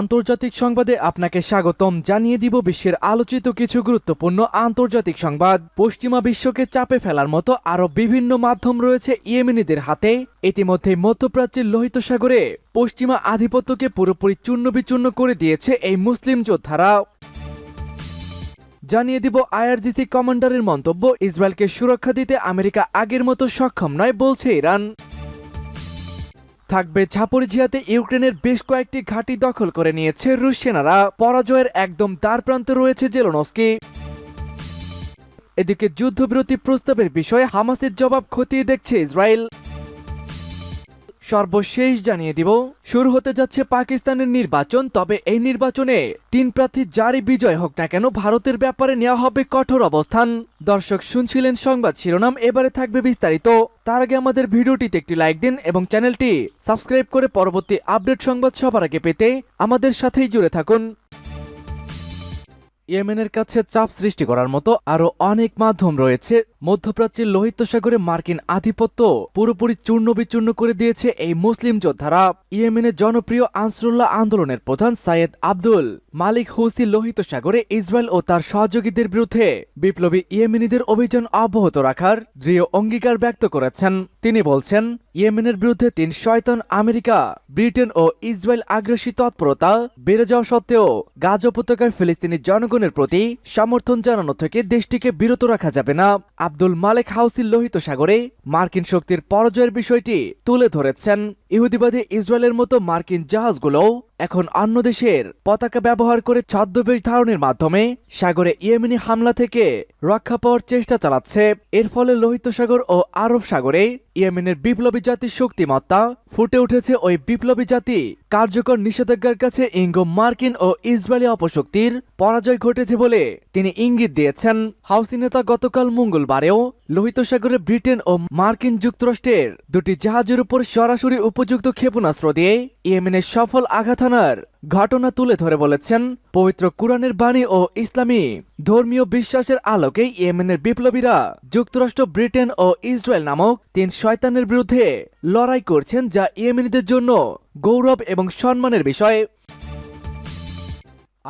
আন্তর্জাতিক সংবাদে আপনাকে স্বাগতম। জানিয়ে দিব বিশ্বের আলোচিত কিছু গুরুত্বপূর্ণ আন্তর্জাতিক সংবাদ। পশ্চিমা বিশ্বকে চাপে ফেলার মতো আরও বিভিন্ন মাধ্যম রয়েছে ইয়েমেনিদের হাতে। ইতিমধ্যে মধ্যপ্রাচ্যের লোহিত সাগরে পশ্চিমা আধিপত্যকে পুরোপুরি চূর্ণ বিচূর্ণ করে দিয়েছে এই মুসলিম যোদ্ধারা। জানিয়ে দিব আইআরজিসি কমান্ডারের মন্তব্য, ইসরায়েলকে সুরক্ষা দিতে আমেরিকা আগের মতো সক্ষম নয়, বলছে ইরান। থাকবে ঝাপরিঝিয়াতে ইউক্রেনের বেশ কয়েকটি ঘাঁটি দখল করে নিয়েছে রুশ সেনারা। পরাজয়ের একদম তার প্রান্তে রয়েছে জেলোনস্কি। এদিকে যুদ্ধবিরতি প্রস্তাবের বিষয়ে হামাসের জবাব খতিয়ে দেখছে ইসরায়েল। সর্বশেষ জানিয়ে দিব, শুরু হতে যাচ্ছে পাকিস্তানের নির্বাচন, তবে এই নির্বাচনে তিন প্রার্থী যারই বিজয় হোক না কেন ভারতের ব্যাপারে নেওয়া হবে কঠোর অবস্থান। দর্শক, শুনছিলেন সংবাদ শিরোনাম, এবারে থাকবে বিস্তারিত। তার আগে আমাদের ভিডিওটিতে একটি লাইক দিন এবং চ্যানেলটি সাবস্ক্রাইব করে পরবর্তী আপডেট সংবাদ সবার আগে পেতে আমাদের সাথেই জুড়ে থাকুন। ইয়েমেনের কাছে চাপ সৃষ্টি করার মতো আরও অনেক মাধ্যম রয়েছে। মধ্যপ্রাচ্যের লোহিত সাগরে মার্কিন আধিপত্য পুরোপুরি চূর্ণ বিচূর্ণ করে দিয়েছে এই মুসলিম যোদ্ধারা। ইয়েমেনের জনপ্রিয় আনসরুল্লাহ আন্দোলনের প্রধান সাইয়েদ আব্দুল। মালিক হুসি লোহিত সাগরে ইসরায়েল ও তার সহযোগীদের বিরুদ্ধে বিপ্লবী ইয়েমেনিদের অভিযান অব্যাহত রাখার দৃঢ় অঙ্গীকার ব্যক্ত করেছেন। তিনি বলছেন, ইয়েমেনের বিরুদ্ধে তিন শয়তন আমেরিকা, ব্রিটেন ও ইসরায়েল আগ্রাসী তৎপরতা বেড়ে যাওয়া সত্ত্বেও গাজ উপত্যকায় ফিলিস্তিনি জনগণের প্রতি সমর্থন জানানো থেকে দেশটিকে বিরত রাখা যাবে না। আব্দুল মালেক হাউসির লোহিত সাগরে মার্কিন শক্তির পরাজয়ের বিষয়টি তুলে ধরেছেন। ইহুদিবাদী ইসরায়েলের মতো মার্কিন জাহাজগুলোও এখন অন্য দেশের পতাকা ব্যবহার করে ছদ্মবেশ ধারণের মাধ্যমে সাগরে ইয়েমেনি হামলা থেকে রক্ষা পাওয়ার চেষ্টা চালাচ্ছে। এর ফলে লোহিত সাগর ও আরব সাগরে ইয়েমেনের বিপ্লবী জাতির শক্তিমত্তা, ফুটে উঠেছে ওই বিপ্লবী জাতি। কার্যকর নিষেধাজ্ঞার কাছে ইঙ্গো মার্কিন ও ইসরায়েলি অপশক্তির পরাজয় ঘটেছে বলে তিনি ইঙ্গিত দিয়েছেন। হাউসি নেতা গতকাল মঙ্গলবারেও লোহিত সাগরে ব্রিটেন ও মার্কিন যুক্তরাষ্ট্রের দুটি জাহাজের উপর সরাসরি উপযুক্ত ক্ষেপণাস্ত্র দিয়ে ইয়েমেনের সফল আঘাত হানার ঘটনা তুলে ধরে বলেছেন পবিত্র কোরআনের বাণী ও ইসলামী ধর্মীয় বিশ্বাসের আলোকে ইয়েমেনের বিপ্লবীরা যুক্তরাষ্ট্র, ব্রিটেন ও ইসরায়েল নামক তিন শয়তানের বিরুদ্ধে লড়াই করছেন যা ইয়েমেনিদের জন্য গৌরব এবং সম্মানের বিষয়।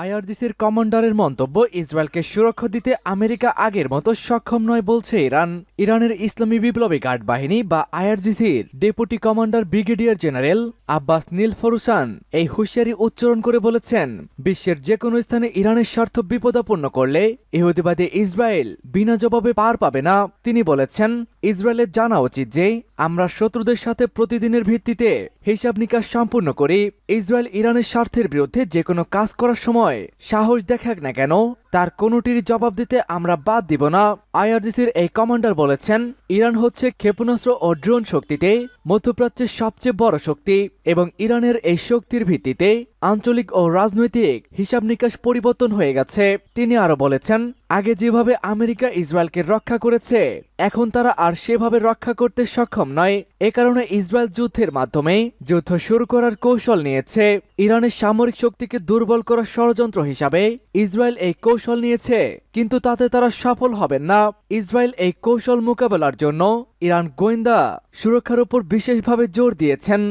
আইআরজিসির কমান্ডারের মন্তব্য, ইসরায়েলকে সুরক্ষা দিতে আমেরিকা আগের মতো সক্ষম নয় বলছে ইরান। ইরানের ইসলামী বিপ্লবী গার্ড বাহিনী বা আইআরজিসির deputy commander brigadier general Abbas Nilforoushan এই হুঁশিয়ারি উচ্চারণ করে বলেছেন, বিশ্বের যে কোনো স্থানে ইরানের স্বার্থ বিপদাপন্ন করলে ইহুদিবাদী ইসরায়েল বিনা জবাবে পার পাবে না। তিনি বলেছেন ইসরায়েলের জানা উচিত যে আমরা শত্রুদের সাথে প্রতিদিনের ভিত্তিতে হিসাব নিকাশ সম্পূর্ণ করি। ইসরায়েল ইরানের স্বার্থের বিরুদ্ধে যে কোনো কাজ করার সময় সাহস দেখাক না কেন তার কোনোটির জবাব দিতে আমরা বাদ দিব না। আইআরজিসির এই কমান্ডার বলেছেন, ইরান হচ্ছে ক্ষেপণাস্ত্র ও ড্রোন শক্তিতে মধ্যপ্রাচ্যের সবচেয়ে বড় শক্তি এবং ইরানের এই শক্তির ভিত্তিতে আঞ্চলিক ও রাজনৈতিক হিসাব নিকাশ পরিবর্তন হয়ে গেছে। তিনি আরও বলেছেন, আগে যেভাবে আমেরিকা ইসরায়েলকে রক্ষা করেছে, এখন তারা আর সেভাবে রক্ষা করতে সক্ষম নয়। এ কারণে ইসরায়েল যুদ্ধের মাধ্যমে যুদ্ধ শুরু করার কৌশল নিয়েছে। ইরানের সামরিক শক্তিকে দুর্বল করার ষড়যন্ত্র হিসাবে ইসরায়েল এই কৌশল নিয়েছে, কিন্তু তাতে তারা সফল হবেন না। ইসরায়েল এই কৌশল মোকাবেলার জন্য ইরান গোয়েন্দা সুরক্ষার উপর বিশেষভাবে জোর দিয়েছেন।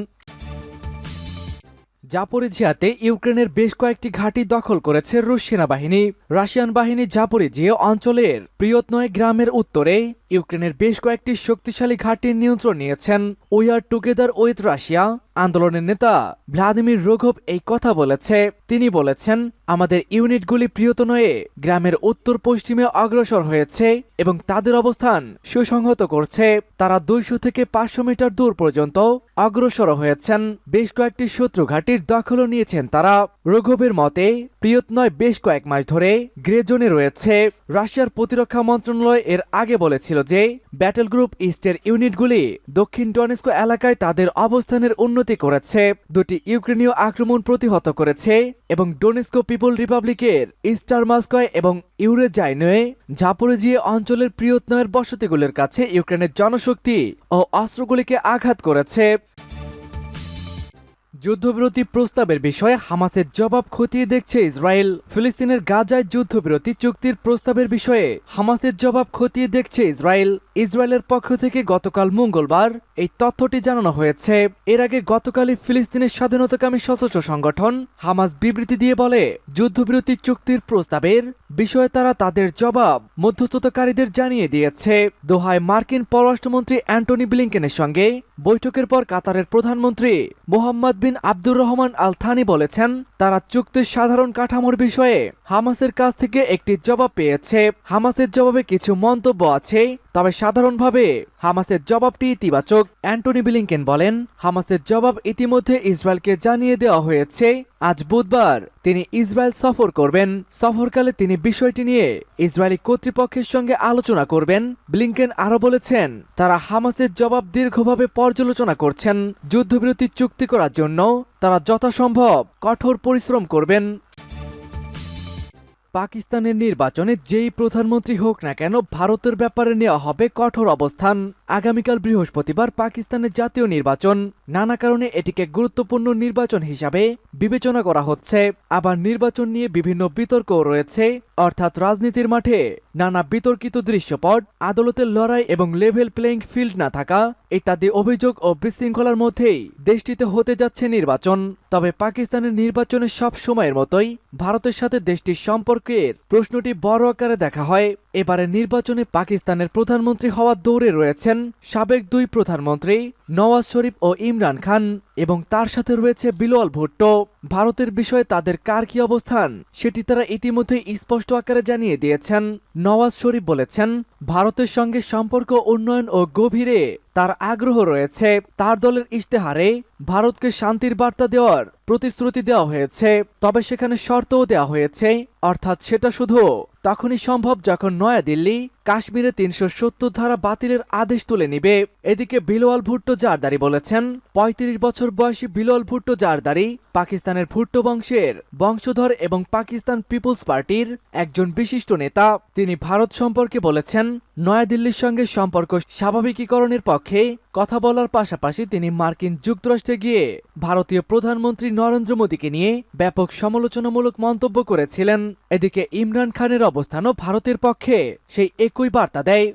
জাপরিঝিয়াতে ইউক্রেনের বেশ কয়েকটি ঘাঁটি দখল করেছে রুশ সেনাবাহিনী। রাশিয়ান বাহিনী জাপরিজিয়া অঞ্চলের প্রিয়তনয় গ্রামের উত্তরে ইউক্রেনের বেশ কয়েকটি শক্তিশালী ঘাঁটির নিয়ন্ত্রণ নিয়েছেন। We are together with Russia আন্দোলনের নেতা ভ্লাদিমির রোঘব এই কথা বলেছে। তিনি বলেছেন, আমাদের ইউনিটগুলি প্রিয়তনয়ে গ্রামের উত্তর পশ্চিমে অগ্রসর হয়েছে এবং তাদের অবস্থান সুসংহত করছে। তারা দুইশো থেকে পাঁচশো মিটার দূর পর্যন্ত অগ্রসর হয়েছেন। বেশ কয়েকটি শত্রু ঘাটির দখলও নিয়েছেন তারা। রঘবের মতে প্রিয়তনয় বেশ কয়েক মাস ধরে গ্রে জোনে রয়েছে। রাশিয়ার প্রতিরক্ষা মন্ত্রণালয় এর আগে বলেছিল যে ব্যাটেল গ্রুপ ইস্টের ইউনিটগুলি দক্ষিণ ডনেস্কো এলাকায় তাদের অবস্থানের উন্নতি করেছে। দুটি ইউক্রেনীয় আক্রমণ প্রতিহত করেছে এবং ডোনেস্কো পিপল রিপাবলিকের ইস্টার মাস্কয় এবং ইউরেজাইনয়ে ঝাপরেজিয়ে অঞ্চলের প্রিয়তনয়ের বসতিগুলির কাছে ইউক্রেনের জনশক্তি ও অস্ত্রগুলিকে আঘাত করেছে। যুদ্ধবিরতি প্রস্তাবের বিষয়ে হামাসের জবাব খতিয়ে দেখছে ইসরায়েল। ফিলিস্তিনের গাজায় যুদ্ধবিরতি চুক্তির প্রস্তাবের বিষয়ে হামাসের জবাব খতিয়ে দেখছে ইসরায়েল। ইসরায়েলের পক্ষ থেকে গতকাল মঙ্গলবার এই তথ্যটি জানানো হয়েছে। এর আগে গতকালই ফিলিস্তিনের স্বাধীনতাকামী সশস্ত্র সংগঠন হামাস বিবৃতি দিয়ে বলে, যুদ্ধবিরতি চুক্তির প্রস্তাবের বিষয়ে তারা তাদের জবাব মধ্যস্থতাকারীদের জানিয়ে দিয়েছে। দোহায় মার্কিন পররাষ্ট্রমন্ত্রী অ্যান্টনি ব্লিংকেনের সঙ্গে বৈঠকের পর কাতারের প্রধানমন্ত্রী Mohammed bin Abdur Rahman Al Thani বলেছেন, তারা চুক্তির সাধারণ কাঠামোর বিষয়ে হামাসের কাছ থেকে একটি জবাব পেয়েছে। হামাসের জবাবে কিছু মন্তব্য আছে। তবে সাধারণভাবে হামাসের জবাবটি ইতিবাচক। অ্যান্টনি বিলিংকেন বলেন, হামাসের জবাব ইতিমধ্যে ইসরায়েলকে জানিয়ে দেওয়া হয়েছে, আজ বুধবার তিনি ইসরায়েল সফর করবেন। সফরকালে তিনি বিষয়টি নিয়ে ইসরায়েলি কর্তৃপক্ষের সঙ্গে আলোচনা করবেন। ব্লিংকেন আরও বলেছেন, তারা হামাসের জবাব দীর্ঘভাবে পর্যালোচনা করছেন। যুদ্ধবিরতি চুক্তি করার জন্য তারা যথাসম্ভব কঠোর পরিশ্রম করবেন। পাকিস্তানের নির্বাচনে যেই প্রধানমন্ত্রী হোক না কেন ভারতের ব্যাপারে নেওয়া হবে কঠোর অবস্থান। আগামীকাল বৃহস্পতিবার পাকিস্তানের জাতীয় নির্বাচন। নানা কারণে এটিকে গুরুত্বপূর্ণ নির্বাচন হিসাবে বিবেচনা করা হচ্ছে। আবার নির্বাচন নিয়ে বিভিন্ন বিতর্কও রয়েছে। অর্থাৎ রাজনীতির মাঠে নানা বিতর্কিত দৃশ্যপট, আদালতের লড়াই এবং লেভেল প্লেইং ফিল্ড না থাকা ইত্যাদি অভিযোগ ও বিশৃঙ্খলার মধ্যেই দেশটিতে হতে যাচ্ছে নির্বাচন। তবে পাকিস্তানের নির্বাচনের সব সময়ের মতোই ভারতের সাথে দেশটির সম্পর্কের প্রশ্নটি বড় আকারে দেখা হয়। এবারে নির্বাচনে পাকিস্তানের প্রধানমন্ত্রী হওয়ার দৌড়ে রয়েছেন সাবেক দুই প্রধানমন্ত্রী নওয়াজ শরীফ ও ইমরান খান এবং তার সাথে রয়েছে বিলোয়াল ভুট্টো। ভারতের বিষয়ে তাদের কার কি অবস্থান, সেটি তারা ইতিমধ্যে স্পষ্ট আকারে জানিয়ে দিয়েছেন। নওয়াজ শরীফ বলেছেন, ভারতের সঙ্গে সম্পর্ক উন্নয়ন ও গভীরে তার আগ্রহ রয়েছে। তার দলের ইশতেহারে ভারতকে শান্তির বার্তা দেওয়ার প্রতিশ্রুতি দেওয়া হয়েছে, তবে সেখানে শর্তও দেওয়া হয়েছে। অর্থাৎ সেটা শুধু তখনই সম্ভব যখন নয়াদিল্লি, কাশ্মীরে তিনশো সত্তর ধারা বাতিলের আদেশ তুলে নিবে। এদিকে বিলোয়াল ভুট্টো জারদারি বলেছেন ৩৫ বছর বয়সী বিলোয়াল ভুট্টো জারদারি পাকিস্তানের ভুট্টো বংশের বংশধর এবং পাকিস্তান পিপলস পার্টির একজন বিশিষ্ট নেতা। তিনি ভারত সম্পর্কে বলেছেন, নয়াদিল্লির সঙ্গে সম্পর্ক স্বাভাবিকীকরণের পক্ষে কথা বলার পাশাপাশি তিনি মার্কিন যুক্তরাষ্ট্রে গিয়ে ভারতীয় প্রধানমন্ত্রী নরেন্দ্র মোদীকে নিয়ে ব্যাপক সমালোচনামূলক মন্তব্য করেছিলেন। এদিকে ইমরান খানের অবস্থানও ভারতের পক্ষে সেই একই বার্তা দেয়।